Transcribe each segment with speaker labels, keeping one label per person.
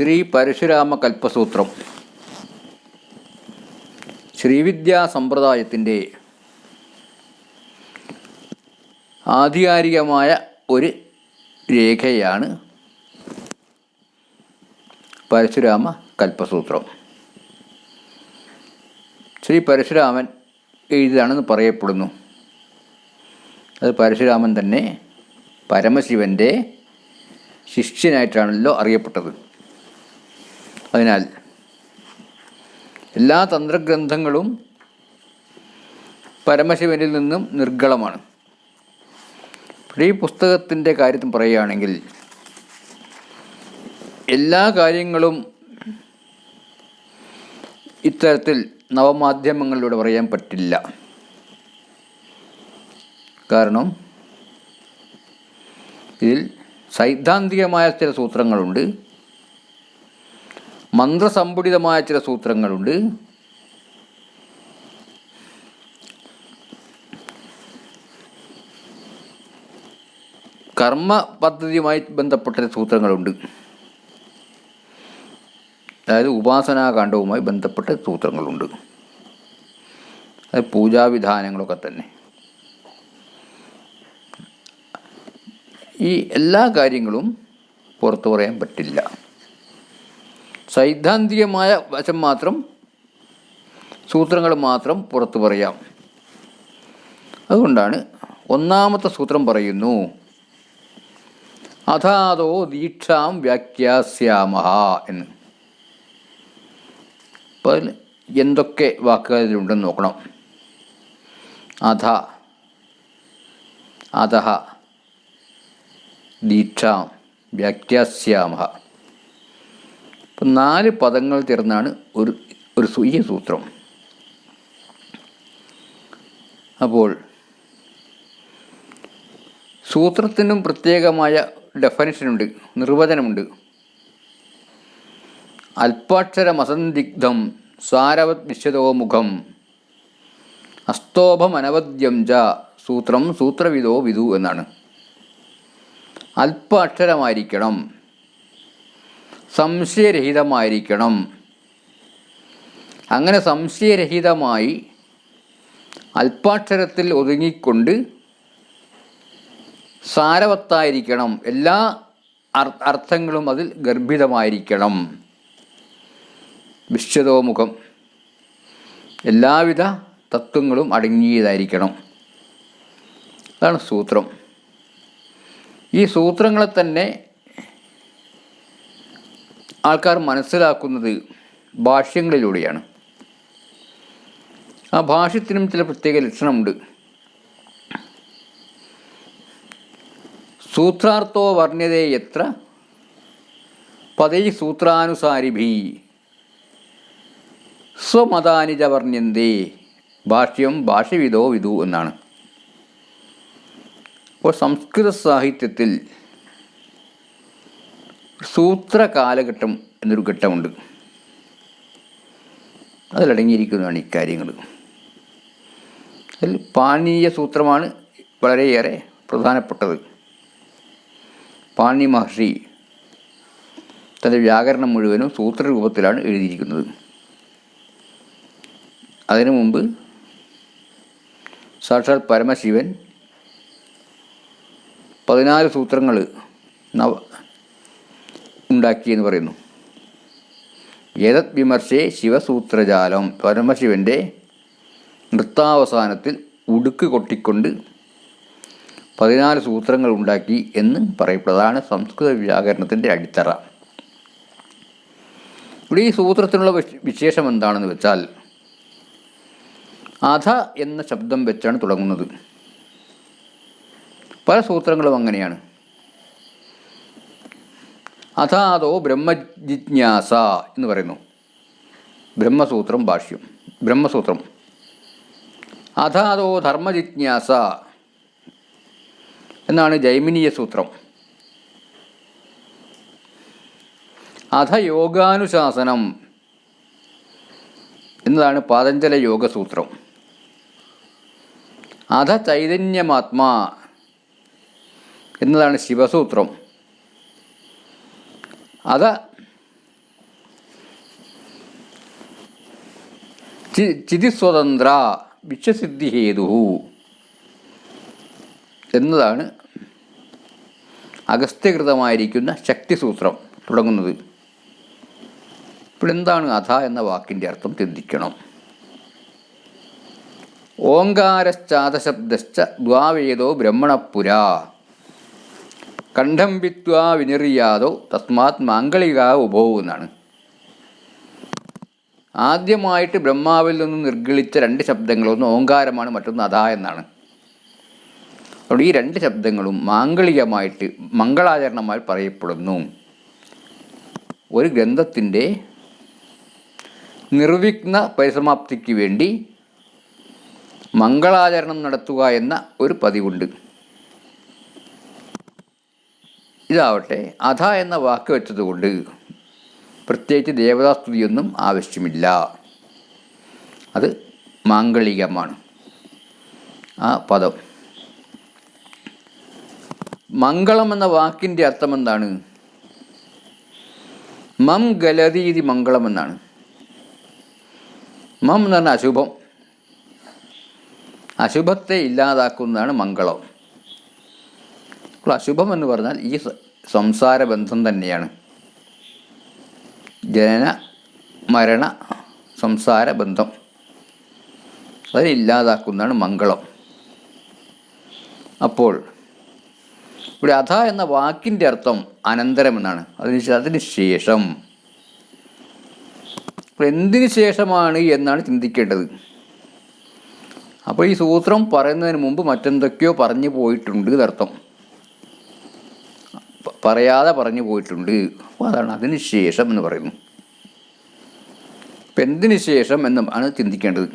Speaker 1: ശ്രീ പരശുരാമ കൽപ്പസൂത്രം ശ്രീവിദ്യാ സമ്പ്രദായത്തിന്റെ ആധികാരികമായ ഒരു രേഖയാണ് പരശുരാമ കൽപ്പസൂത്രം ശ്രീ പരശുരാമൻ എഴുതിയതാണെന്ന് പറയപ്പെടുന്നു. അത് പരശുരാമൻ തന്നെ പരമശിവന്റെ ശിഷ്യനായിട്ടാണല്ലോ അറിയപ്പെട്ടത്. അതിനാൽ എല്ലാ തന്ത്രഗ്രന്ഥങ്ങളും പരമശിവനിൽ നിന്നും നിർഗളമാണ്. ഈ പുസ്തകത്തിന്റെ കാര്യത്തിൽ പറയുകയാണെങ്കിൽ എല്ലാ കാര്യങ്ങളും ഇത്തരത്തിൽ നവമാധ്യമങ്ങളിലൂടെ പറയാൻ പറ്റില്ല. കാരണം ഇതിൽ സൈദ്ധാന്തികമായ ചില സൂത്രങ്ങളുണ്ട്. മന്ത്രസമ്പുടിതമായ ചില സൂത്രങ്ങളുണ്ട്. കർമ്മ പദ്ധതിയുമായി ബന്ധപ്പെട്ട സൂത്രങ്ങളുണ്ട്. അതായത് ഉപാസനാകാന്ഡവുമായി ബന്ധപ്പെട്ട സൂത്രങ്ങളുണ്ട്. അത് പൂജാവിധാനങ്ങളൊക്കെ തന്നെ. ഈ എല്ലാ കാര്യങ്ങളും പുറത്തു പറയാൻ പറ്റില്ല. സൈദ്ധാന്തികമായ വശം മാത്രം സൂത്രങ്ങൾ മാത്രം പുറത്തു പറയാം. അതുകൊണ്ടാണ് ഒന്നാമത്തെ സൂത്രം പറയുന്നു അതാതോ ദീക്ഷാം വ്യാഖ്യാസ്യാമഹ എന്ന്. അപ്പോൾ അതിൽ എന്തൊക്കെ വാക്കുകൾ ഇതിലുണ്ടെന്ന് നോക്കണം. അധ അധ ദീക്ഷാം വ്യാഖ്യാസ്യാമഹ. ഇപ്പം നാല് പദങ്ങൾ ചേർന്നാണ് ഒരു ഒരു സുയ്യ സൂത്രം. അപ്പോൾ സൂത്രത്തിനും പ്രത്യേകമായ ഡെഫനിഷനുണ്ട് നിർവചനമുണ്ട്. അല്പാക്ഷരമസന്ദിഗ്ധം സാരവത് വിശ്വതോ മുഖം അസ്തോഭമനവദ്യം ച സൂത്രം സൂത്രവിദോ വിധു എന്നാണ്. അല്പ അക്ഷരമായിരിക്കണം സംശയരഹിതമായിരിക്കണം. അങ്ങനെ സംശയരഹിതമായി അല്പാക്ഷരത്തിൽ ഒതുങ്ങിക്കൊണ്ട് സാരവത്തായിരിക്കണം. എല്ലാ അർത്ഥങ്ങളും അതിൽ ഗർഭിതമായിരിക്കണം. വിശ്വതോമുഖം. എല്ലാവിധ തത്വങ്ങളും അടങ്ങിയതായിരിക്കണം. അതാണ് സൂത്രം. ഈ സൂത്രങ്ങളെ തന്നെ ആൾക്കാർ മനസ്സിലാക്കുന്നത് ഭാഷ്യങ്ങളിലൂടെയാണ്. ആ ഭാഷ്യത്തിനും ചില പ്രത്യേക ലക്ഷണമുണ്ട്. സൂത്രാർത്ഥോ വർണ്യതേ എത്ര പദൈ സൂത്രാനുസാരിഭി സ്വമതാനിജ വർണ്യന്തേ ഭാഷ്യം ഭാഷ്യവിദോ വിധു എന്നാണ്. അപ്പോൾ സംസ്കൃത സാഹിത്യത്തിൽ സൂത്ര കാലഘട്ടം എന്നൊരു ഘട്ടമുണ്ട്. അതിലടങ്ങിയിരിക്കുന്നതാണ് ഇക്കാര്യങ്ങൾ അതിൽ പാണീയ സൂത്രമാണ് വളരെയേറെ പ്രധാനപ്പെട്ടത്. പാണി മഹർഷി തന്റെ വ്യാകരണം മുഴുവനും സൂത്രരൂപത്തിലാണ് എഴുതിയിരിക്കുന്നത്. അതിനു മുമ്പ് സാക്ഷാൽ പരമശിവൻ പതിനാല് സൂത്രങ്ങൾ നവ ഉണ്ടാക്കിയെന്ന് പറയുന്നു. ഏതത് വിമർശേ ശിവസൂത്രജാലം. പരമശിവന്റെ നൃത്താവസാനത്തിൽ ഉടുക്ക് കൊട്ടിക്കൊണ്ട് പതിനാല് സൂത്രങ്ങൾ ഉണ്ടാക്കി എന്ന് പറയപ്പെട്ടതാണ് സംസ്കൃത വ്യാകരണത്തിന്റെ അടിത്തറ. ഇവിടെ ഈ സൂത്രത്തിനുള്ള വിശ്- വിശേഷം എന്താണെന്ന് വെച്ചാൽ അധ എന്ന ശബ്ദം വെച്ചാണ് തുടങ്ങുന്നത്. പല സൂത്രങ്ങളും അങ്ങനെയാണ്. അഥാതോ ബ്രഹ്മജിജ്ഞാസ എന്ന് പറയുന്നു. ബ്രഹ്മസൂത്രം ഭാഷ്യം. ബ്രഹ്മസൂത്രം. അഥാതോ ധർമ്മജിജ്ഞാസ എന്നാണ് ജൈമിനീയ സൂത്രം. അധ യോഗാനുശാസനം എന്നതാണ് പാതഞ്ജല യോഗസൂത്രം. അധ ചൈതന്യമാത്മാ എന്നതാണ് ശിവസൂത്രം. അത് ചിതി സ്വതന്ത്ര വിശ്വസിദ്ധി ഹേതു എന്നതാണ് അഗസ്ത്യകൃതമായിരിക്കുന്ന ശക്തിസൂത്രം തുടങ്ങുന്നത്. ഇപ്പോൾ എന്താണ് അഥ എന്ന വാക്കിന്റെ അർത്ഥം ചിന്തിക്കണം. ഓങ്കാരശ്ചാതശബ്ദശ്ച ദ്വാവേദോ ബ്രഹ്മണപുര കണ്ഠം വിത്വാ വിനിറിയാതോ തസ്മാത് മാംഗളിക ഉഭോ എന്നാണ് ആദ്യമായിട്ട് ബ്രഹ്മാവിൽ നിന്ന് നിർഗളിച്ച രണ്ട് ശബ്ദങ്ങൾ ഒന്ന് ഓങ്കാരമാണ് മറ്റൊന്ന് അതാ എന്നാണ്. അതുകൊണ്ട് ഈ രണ്ട് ശബ്ദങ്ങളും മാംഗളികമായിട്ട് മംഗളാചരണമായി പറയപ്പെടുന്നു. ഒരു ഗ്രന്ഥത്തിന്റെ നിർവിഘ്ന പരിസമാപ്തിക്ക് വേണ്ടി മംഗളാചരണം നടത്തുക എന്ന ഒരു പതിവുണ്ട്. ഇതാവട്ടെ അധ എന്ന വാക്ക് വെച്ചതുകൊണ്ട് പ്രത്യേകിച്ച് ദേവതാസ്തുതിയൊന്നും ആവശ്യമില്ല. അത് മാംഗളികമാണ്. ആ പദം. മംഗളം എന്ന വാക്കിന്റെ അർത്ഥം എന്താണ് മം ഗലതീതി മംഗളം എന്നാണ്. മം എന്ന് പറഞ്ഞാൽ അശുഭം. അശുഭത്തെ ഇല്ലാതാക്കുന്നതാണ് മംഗളം. അപ്പോൾ അശുഭം എന്ന് പറഞ്ഞാൽ ഈ സംസാര ബന്ധം തന്നെയാണ്. ജനന മരണ സംസാര ബന്ധം. അതിനില്ലാതാക്കുന്നതാണ് മംഗളം. അപ്പോൾ ഇവിടെ അധ എന്ന വാക്കിന്റെ അർത്ഥം അനന്തരം എന്നാണ്. അതിന് അതിന് ശേഷം. എന്തിനു ശേഷമാണ് എന്നാണ് ചിന്തിക്കേണ്ടത്. അപ്പോൾ ഈ സൂത്രം പറയുന്നതിന് മുമ്പ് മറ്റെന്തൊക്കെയോ പറഞ്ഞു പോയിട്ടുണ്ട് എന്നർത്ഥം. പറയാതെ പറഞ്ഞു പോയിട്ടുണ്ട്. അപ്പോൾ അതാണ് അതിന് ശേഷം എന്ന് പറയുന്നു. അപ്പം എന്തിനു ശേഷം എന്ന് ആണ് ചിന്തിക്കേണ്ടത്.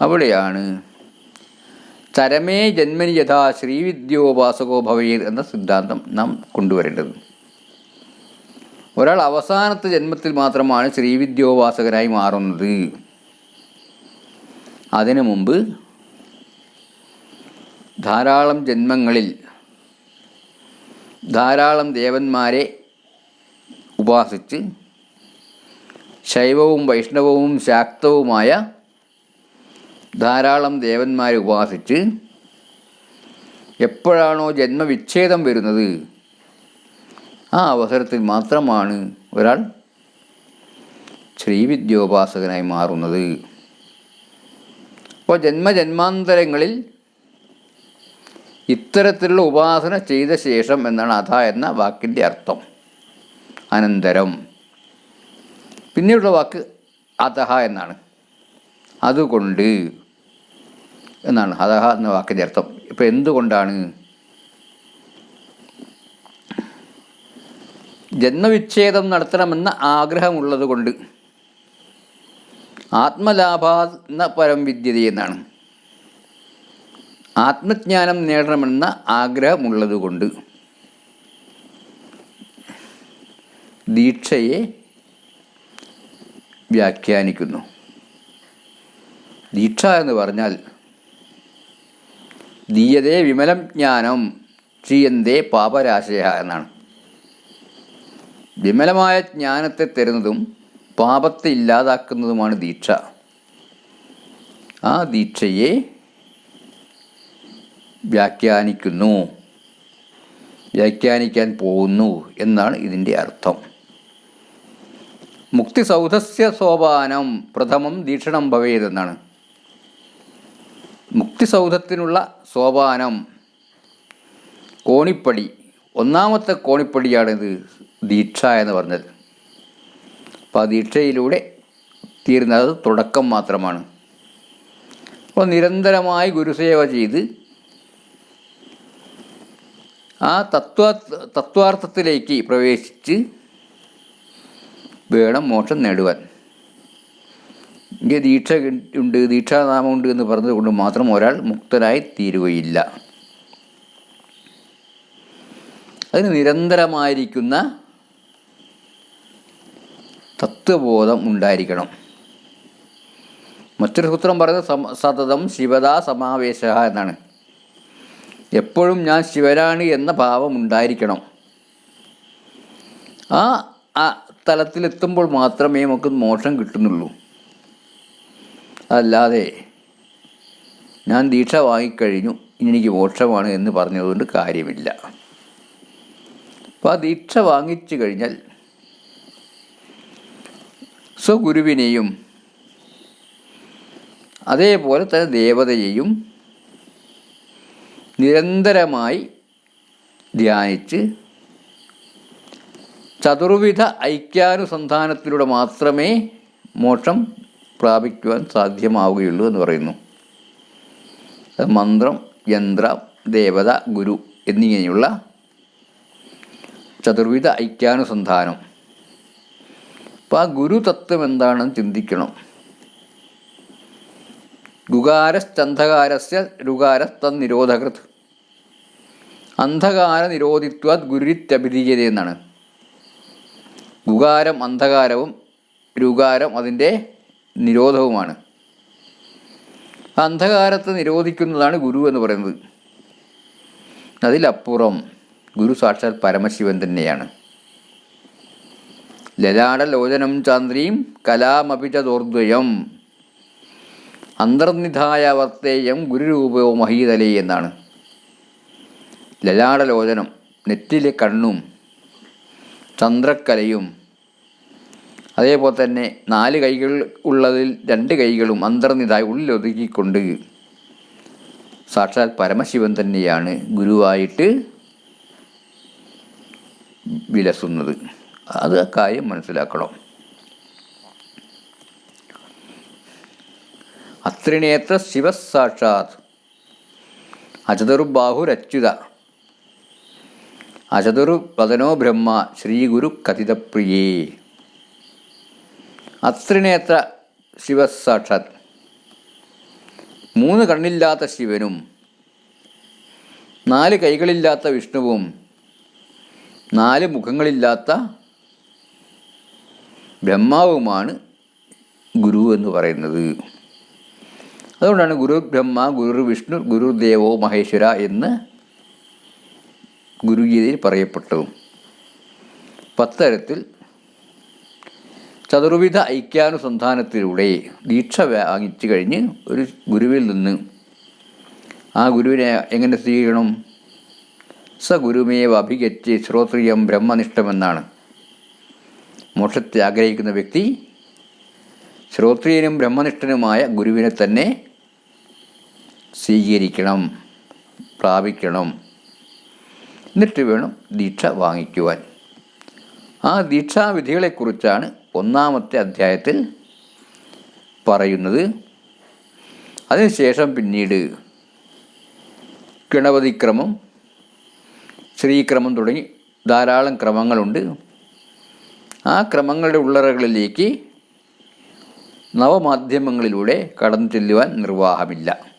Speaker 1: അവിടെയാണ് തരമേ ജന്മനി യഥാ ശ്രീവിദ്യോപാസകോ ഭവേത് എന്ന സിദ്ധാന്തം നാം കൊണ്ടുവരേണ്ടത്. ഒരാൾ അവസാനത്തെ ജന്മത്തിൽ മാത്രമാണ് ശ്രീവിദ്യോപാസകനായി മാറുന്നത്. അതിനു മുമ്പ് ധാരാളം ജന്മങ്ങളിൽ ധാരാളം ദേവന്മാരെ ഉപാസിച്ച് ശൈവവും വൈഷ്ണവവും ശാക്തവുമായ ധാരാളം ദേവന്മാരെ ഉപാസിച്ച് എപ്പോഴാണോ ജന്മവിച്ഛേദം വരുന്നത് ആ അവസരത്തിൽ മാത്രമാണ് ഒരാൾ ശ്രീവിദ്യോപാസകനായി മാറുന്നത്. അപ്പോൾ ജന്മജന്മാന്തരങ്ങളിൽ ഇത്തരത്തിലുള്ള ഉപാസന ചെയ്ത ശേഷം എന്നാണ് അധ എന്ന വാക്കിന്റെ അർത്ഥം. അനന്തരം. പിന്നീടുള്ള വാക്ക് അധഹ എന്നാണ്. അതുകൊണ്ട് എന്നാണ് അധഹ എന്ന വാക്കിന്റെ അർത്ഥം. ഇപ്പം എന്തുകൊണ്ടാണ്? ജന്മവിച്ഛേദം നടത്തണമെന്ന ആഗ്രഹമുള്ളത് കൊണ്ട് ആത്മലാഭാന്ന പരം വിദ്യത എന്നാണ്. ആത്മജ്ഞാനം നേടണമെന്ന ആഗ്രഹമുള്ളതുകൊണ്ട്. ദീക്ഷയെ വ്യാഖ്യാനിക്കുന്നു. ദീക്ഷ എന്ന് പറഞ്ഞാൽ ദീയതേ വിമലം ജ്ഞാനം ചീയന്തേ പാപരാശയ എന്നാണ്. വിമലമായ ജ്ഞാനത്തെ തരുന്നതും പാപത്തെ ഇല്ലാതാക്കുന്നതുമാണ് ദീക്ഷ. ആ ദീക്ഷയെ വ്യാഖ്യാനിക്കുന്നു. വ്യാഖ്യാനിക്കാൻ പോകുന്നു എന്നാണ് ഇതിന്റെ അർത്ഥം. മുക്തിസൗധസ്യ സോപാനം പ്രഥമം ദീക്ഷണം ഭവേതെന്നാണ്. മുക്തിസൗധത്തിനുള്ള സോപാനം കോണിപ്പടി ഒന്നാമത്തെ കോണിപ്പടിയാണിത് ദീക്ഷ എന്ന് പറഞ്ഞത്. അപ്പോൾ ആ ദീക്ഷയിലൂടെ തീരുന്നത് തുടക്കം മാത്രമാണ്. അപ്പോൾ നിരന്തരമായി ഗുരുസേവ ചെയ്ത് ആ തത്വ തത്വാർത്ഥത്തിലേക്ക് പ്രവേശിച്ച് വേണം മോക്ഷം നേടുവാൻ. എനിക്ക് ദീക്ഷ ഉണ്ട് ദീക്ഷാനാമമുണ്ട് എന്ന് പറഞ്ഞതുകൊണ്ട് മാത്രം ഒരാൾ മുക്തനായി തീരുകയില്ല. അതിന് നിരന്തരമായിരിക്കുന്ന തത്വബോധം ഉണ്ടായിരിക്കണം. മറ്റൊരു സൂത്രം പറയുന്നത് സതതം ശിവദാ സമാവേശ എന്നാണ്. എപ്പോഴും ഞാൻ ശിവരാണ് എന്ന ഭാവം ഉണ്ടായിരിക്കണം. ആ ആ തലത്തിലെത്തുമ്പോൾ മാത്രമേ നമുക്ക് മോക്ഷം കിട്ടുന്നുള്ളൂ. അല്ലാതെ ഞാൻ ദീക്ഷ വാങ്ങിക്കഴിഞ്ഞു ഇനി എനിക്ക് മോക്ഷമാണ് എന്ന് പറഞ്ഞതുകൊണ്ട് കാര്യമില്ല. അപ്പോൾ ആ ദീക്ഷ വാങ്ങിച്ചു കഴിഞ്ഞാൽ സ്വഗുരുവിനെയും അതേപോലെ തന്നെ ദേവതയെയും നിരന്തരമായി ധ്യാനിച്ച് ചതുർവിധ ഐക്യാനുസന്ധാനത്തിലൂടെ മാത്രമേ മോക്ഷം പ്രാപിക്കുവാൻ സാധ്യമാവുകയുള്ളൂ എന്ന് പറയുന്നു. മന്ത്രം യന്ത്ര ദേവത ഗുരു എന്നിങ്ങനെയുള്ള ചതുർവിധ ഐക്യാനുസന്ധാനം. അപ്പോൾ ആ ഗുരുതത്വം എന്താണെന്ന് ചിന്തിക്കണം. ഗുകാരശ്ചന്ധകാരസ്യ രുകാരസ്തന്നിരോധകൃത്. അന്ധകാര നിരോധിത്വാത് ഗുരുരിത്യഭിധീയത എന്നാണ് ഗുകാരം അന്ധകാരവും രുകാരം അതിന്റെ നിരോധവുമാണ്. അന്ധകാരത്തെ നിരോധിക്കുന്നതാണ് ഗുരു എന്ന് പറയുന്നത്. അതിലപ്പുറം ഗുരു സാക്ഷാൽ പരമശിവൻ തന്നെയാണ്. ലലാടലോചനം ചാന്ദ്രീം കലാമപിച ദോർദ്വയം അന്തർനിധായ വർത്തേയം ഗുരുരൂപോ മഹീതലേ എന്നാണ്. ലലാടലോചനം നെറ്റിലെ കണ്ണും ചന്ദ്രക്കലയും അതേപോലെ തന്നെ നാല് കൈകൾ ഉള്ളതിൽ രണ്ട് കൈകളും അന്തർനിധായി ഉള്ളിലൊതുക്കിക്കൊണ്ട് സാക്ഷാൽ പരമശിവൻ തന്നെയാണ് ഗുരുവായിട്ട് വിലസുന്നത്. അത് കാര്യം മനസ്സിലാക്കണം. അത്രിനേത്ര ശിവസാക്ഷാത്. അചതുർബാഹുരച്യുത അചതുർവദനോ ബ്രഹ്മ ശ്രീഗുരു കഥിതപ്രിയേ അത്രിനേത്ര ശിവസാക്ഷാത്. മൂന്ന് കണ്ണില്ലാത്ത ശിവനും നാല് കൈകളില്ലാത്ത വിഷ്ണുവും നാല് മുഖങ്ങളില്ലാത്ത ബ്രഹ്മാവുമാണ് ഗുരു എന്ന് പറയുന്നത്. അതുകൊണ്ടാണ് ഗുരു ബ്രഹ്മ ഗുരു വിഷ്ണു ഗുരുദേവോ മഹേശ്വര എന്ന് ഗുരുഗീതയിൽ പറയപ്പെട്ടതും പത്തരത്തിൽ ചതുർവിധ ഐക്യാനുസന്ധാനത്തിലൂടെ ദീക്ഷ വാങ്ങിച്ചു കഴിഞ്ഞ് ഒരു ഗുരുവിൽ നിന്ന് ആ ഗുരുവിനെ എങ്ങനെ സ്വീകരിക്കണം? സ ഗുരുമേവ അഭിഗച്ച് ശ്രോത്രിയം ബ്രഹ്മനിഷ്ഠമെന്നാണ്. മോക്ഷത്തെ ആഗ്രഹിക്കുന്ന വ്യക്തി ശ്രോത്രിയനും ബ്രഹ്മനിഷ്ഠനുമായ ഗുരുവിനെ തന്നെ സ്വീകരിക്കണം പ്രാപിക്കണം. എന്നിട്ട് വേണം ദീക്ഷ വാങ്ങിക്കുവാൻ. ആ ദീക്ഷാവിധികളെക്കുറിച്ചാണ് ഒന്നാമത്തെ അധ്യായത്തിൽ പറയുന്നത്. അതിനുശേഷം പിന്നീട് ഗണപതിക്രമം ശ്രീക്രമം തുടങ്ങി ധാരാളം ക്രമങ്ങളുണ്ട്. ആ ക്രമങ്ങളുടെ ഉള്ളറകളിലേക്ക് നവമാധ്യമങ്ങളിലൂടെ കടന്നു ചെല്ലുവാൻ നിർവാഹമില്ല.